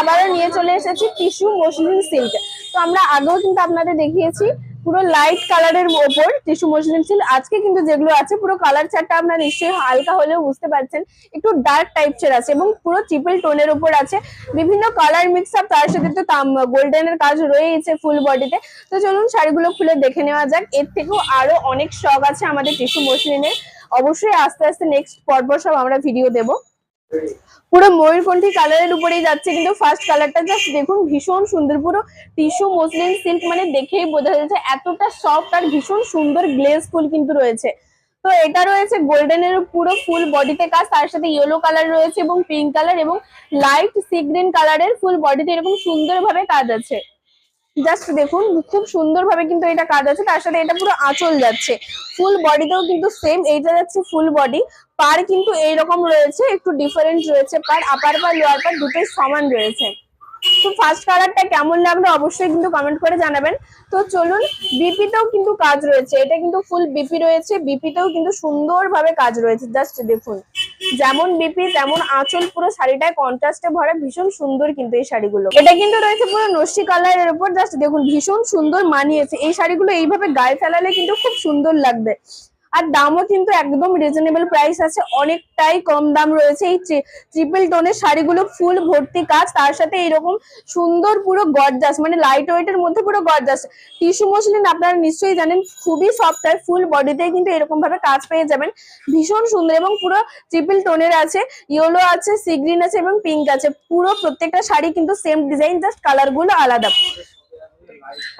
আবারও নিয়ে চলে এসেছি টিস্যু মসলিন সিল্ক। তো আমরা আগেও কিন্তু আপনাদের দেখিয়েছি, পুরো লাইট কালারের ওপর টিস্যু মসলিন সিল্ক। আজকে কিন্তু যেগুলো আছে, পুরো কালার চারটা আপনারা নিশ্চয়ই হালকা হলেও বুঝতে পারছেন, একটু ডার্ক টাইপসের আছে এবং পুরো ট্রিপল টোনের উপর আছে। বিভিন্ন কালার মিক্স আপ তার সাথে তো গোল্ডেনের কাজ রয়েছে ফুল বডিতে তো। চলুন শাড়িগুলো খুলে দেখে নেওয়া যাক। এর থেকেও আরও অনেক শখ আছে আমাদের টিস্যু মসলিনের অবশ্যই আস্তে আস্তে নেক্সট পরপর সব আমরা ভিডিও দেবো। পুরো ময়ূরকণ্ঠী কালারের উপরেই যাচ্ছে, কিন্তু ফার্স্ট কালারটা জাস্ট দেখুন, ভীষণ সুন্দর, পুরো টিস্যু মসলিন সিল্ক মানে দেখেই বোঝা যাচ্ছে এতটা সফট আর ভীষণ সুন্দর গ্লেজফুল কিন্তু রয়েছে। তো এটা রয়েছে গোল্ডেনের পুরো ফুল বডিতে কাজ, তার সাথে ইয়েলো কালার রয়েছে এবং পিঙ্ক কালার এবং লাইট সি গ্রিন কালারের ফুল বডিতে এরকম সুন্দরভাবে কাজ আছে। জাস্ট দেখুন, খুব সুন্দরভাবে কিন্তু এটা কাজ আছে, তার সাথে এটা পুরো আঁচল যাচ্ছে। ফুল বডিতেও কিন্তু সেম এইটা যাচ্ছে ফুল বডি পার কিন্তু এইরকম রয়েছে, একটু ডিফারেন্ট রয়েছে, পার আপার পার লোয়ার পার দুটোই সমান রয়েছে। তো ফার্স্ট কালারটা কেমন লাগল অবশ্যই কিন্তু কমেন্ট করে জানাবেন। তো চলুন বিপিতেও কিন্তু কাজ রয়েছে, এটা কিন্তু ফুল বিপি রয়েছে বিপিতেও কিন্তু সুন্দরভাবে কাজ রয়েছে জাস্ট দেখুন। যেমন বিপি তেমন আঁচল, পুরো শাড়িটায় কন্ট্রাস্টে ভরা, ভীষণ সুন্দর কিন্তু এই শাড়িগুলো। এটা কিন্তু রয়েছে পুরো নস্যি কালারের উপর জাস্ট দেখুন, ভীষণ সুন্দর মানিয়েছে। এই শাড়িগুলো এইভাবে গায়ে ফেলালে কিন্তু খুব সুন্দর লাগবে। আর দামও কিন্তু একদম রিজনেবল প্রাইস আছে, অনেকটাই কম দাম রয়েছে। এই ট্রিপল টোনের শাড়িগুলো ফুল ভর্তি কাজ, তার সাথে এরকম সুন্দর পুরো গর্জাস মানে লাইট ওয়েটের মধ্যে পুরো গর্জাস টিস্যু মসলিন আপনারা নিশ্চয়ই জানেন, খুবই সফট হয় ফুল বডিতে কিন্তু এরকম ভাবে কাজ পেয়ে যাবেন। ভীষণ সুন্দর এবং পুরো ট্রিপল টোনের আছে ইয়েলো আছে সি গ্রিন আছে এবং পিঙ্ক আছে। পুরো প্রত্যেকটা শাড়ি কিন্তু সেম ডিজাইন জাস্ট কালারগুলো আলাদা।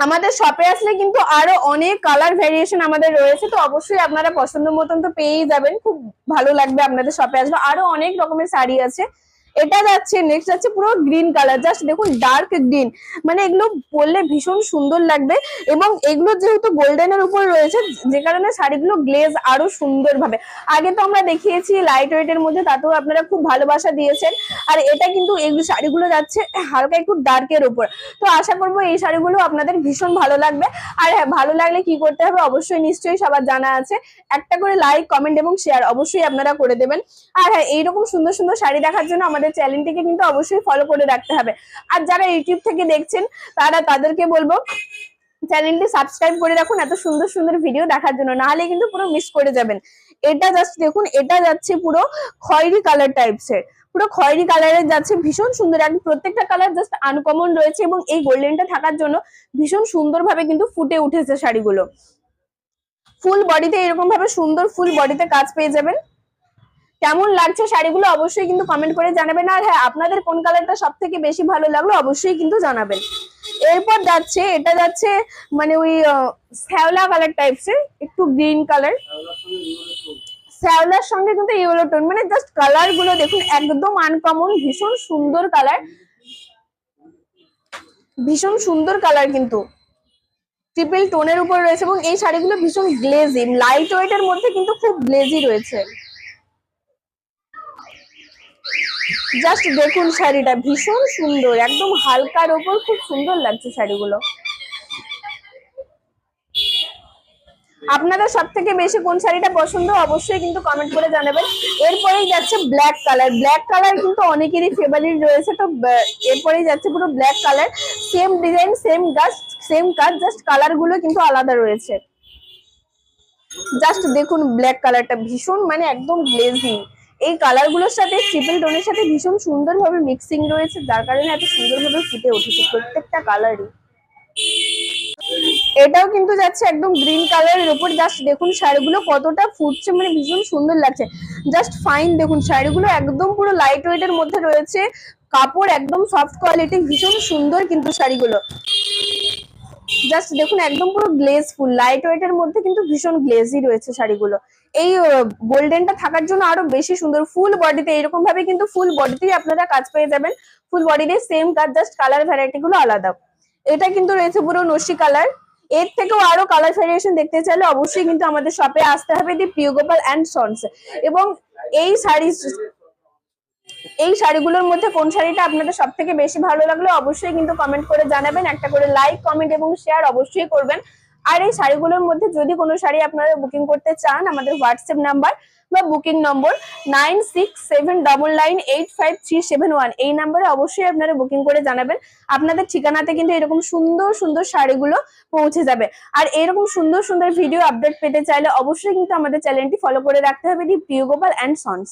আমাদের শপে আসলে কিন্তু আরও অনেক কালার ভেরিয়েশন আমাদের রয়েছে, তো অবশ্যই আপনারা পছন্দ মতন তো পেয়েই যাবেন। খুব ভালো লাগবে আপনাদের শপে আসবে আরও অনেক রকমের শাড়ি আছে। এটা যাচ্ছে নেক্সট যাচ্ছে পুরো গ্রিন কালার জাস্ট দেখুন ডার্ক গ্রিন মানে এগুলো পরলে ভীষণ সুন্দর লাগবে এবং এগুলো যেহেতু গোল্ডেনের উপর রয়েছে, যে কারণে শাড়িগুলো গ্লেজ আরও সুন্দর ভাবে। আগে তো আমরা দেখিয়েছি লাইট ওয়েটের মধ্যে, তাতেও আপনারা খুব ভালোবাসা দিয়েছেন। আর এটা কিন্তু এই শাড়িগুলো যাচ্ছে হালকা একটু ডার্কের উপর। তো আশা করব এই শাড়িগুলো আপনাদের ভীষণ ভালো লাগবে। আর হ্যাঁ ভালো লাগলে কি করতে হবে অবশ্যই নিশ্চয়ই সবার জানা আছে। একটা করে লাইক কমেন্ট এবং শেয়ার অবশ্যই আপনারা করে দেবেন। আর হ্যাঁ এইরকম সুন্দর সুন্দর শাড়ি দেখার জন্য আমাদের চ্যানেলটিকে কিন্তু অবশ্যই ফলো করে রাখতে হবে। আর যারা ইউটিউব থেকে দেখছেন, তারা তাদেরকে বলব চ্যানেলটি সাবস্ক্রাইব করে রাখুন, এত সুন্দর সুন্দর ভিডিও দেখার জন্য নাহলে কিন্তু পুরো মিস করে যাবেন। এটা জাস্ট দেখুন, এটা যাচ্ছে পুরো খয়েরি কালার টাইপসের পুরো খয়েরি কালারের যাচ্ছে ভীষণ সুন্দর একদম প্রত্যেকটা কালার জাস্ট আনকমন রয়েছে এবং এই গোল্ডেনটা থাকার জন্য ভীষণ সুন্দরভাবে কিন্তু ফুটে উঠেছে শাড়িগুলো। ফুল বডিতে এরকম ভাবে সুন্দর ফুল বডিতে কাজ পেয়ে যাবেন। কেমন লাগছে শাড়িগুলো অবশ্যই কিন্তু কমেন্ট করে জানাবেন। আর হ্যাঁ আপনাদের কোন কালারটা সব থেকে বেশি ভালো লাগল অবশ্যই কিন্তু জানাবেন। এরপর যাচ্ছে, এটা যাচ্ছে মানে ওই শ্যাওলা কালার টাইপসের একটু গ্রিন কালার শ্যাওলার সঙ্গে কিন্তু ইয়েলো টোন মানে জাস্ট কালারগুলো দেখুন, একদম আনকমন ভীষণ সুন্দর কালার ভীষণ সুন্দর কালার কিন্তু। ট্রিপল টোনের উপর রয়েছে এবং এই শাড়িগুলো ভীষণ গ্লেজি লাইট ওয়েটের মধ্যে কিন্তু খুব গ্লেজি রয়েছে। জাস্ট দেখুন শাড়িটা, ভীষণ সুন্দর, একদম হালকার ওপর খুব সুন্দর লাগছে শাড়িগুলো। আপনাদের সব থেকে বেশি কোন শাড়িটা পছন্দ, অবশ্যই কিন্তু কমেন্ট করে জানাবেন। এরপরেই যাচ্ছে ব্ল্যাক কালার ব্ল্যাক কালার কিন্তু অনেকেরই ফেভারিট রয়েছে, তো এরপরেই যাচ্ছে পুরো black colour same design same গাছ সেম কাজ জাস্ট কালারগুলো কিন্তু আলাদা রয়েছে। জাস্ট দেখুন ব্ল্যাক কালারটা ভীষণ মানে একদম গ্লেজি এই কালারগুলোর সাথে ট্রিপল টোনের সাথে ভীষণ সুন্দরভাবে মিক্সিং রয়েছে, যার কারণে এত সুন্দরভাবে ফুটে উঠেছে প্রত্যেকটা কালারই এটাও কিন্তু যাচ্ছে একদম গ্রিন কালারের উপর। জাস্ট দেখুন শাড়িগুলো কতটা ফুটছে মানে ভীষণ সুন্দর লাগছে। জাস্ট ফাইন দেখুন শাড়িগুলো একদম পুরো লাইট ওয়েটের মধ্যে রয়েছে। কাপড় একদম সফট কোয়ালিটি ভীষণ সুন্দর কিন্তু শাড়িগুলো জাস্ট দেখুন একদম পুরো গ্লেজ ফুল লাইট ওয়েটের মধ্যে কিন্তু ভীষণ গ্লেজি রয়েছে শাড়িগুলো এই গোল্ডেনটা থাকার জন্য আরও বেশি সুন্দর। ফুল বডিতে এরকম ভাবে কিন্তু ফুল বডিতেই আপনারা কাজ পেয়ে যাবেন। ফুল বডিতে সেম কাজ জাস্ট কালার ভ্যারাইটি গুলো আলাদা। এটা কিন্তু রয়েছে পুরো নসি কালারের থেকেও আরও কালার ভেরিয়েশন দেখতে চাইলে অবশ্যই কিন্তু আমাদের শপে আসতে হবে দি প্রিয় গোপাল অ্যান্ড সন্স। এবং এই শাড়ি, এই শাড়িগুলোর মধ্যে কোন শাড়িটা আপনাদের সব থেকে বেশি ভালো লাগল অবশ্যই কিন্তু কমেন্ট করে জানাবেন। একটা করে লাইক কমেন্ট এবং শেয়ার অবশ্যই করবেন। আর এই শাড়িগুলোর মধ্যে যদি কোনো শাড়ি আপনারা বুকিং করতে চান, আমাদের হোয়াটসঅ্যাপ নাম্বার বা booking number nine six seven double nine eight five three seven one এই নাম্বারে অবশ্যই আপনারা বুকিং করে জানাবেন। আপনাদের ঠিকানাতে কিন্তু এরকম সুন্দর সুন্দর শাড়িগুলো পৌঁছে যাবে। আর এরকম সুন্দর সুন্দর ভিডিও আপডেট পেতে চাইলে অবশ্যই কিন্তু আমাদের চ্যানেলটি ফলো করে রাখতে হবে দি প্রিয় গোপাল অ্যান্ড সন্স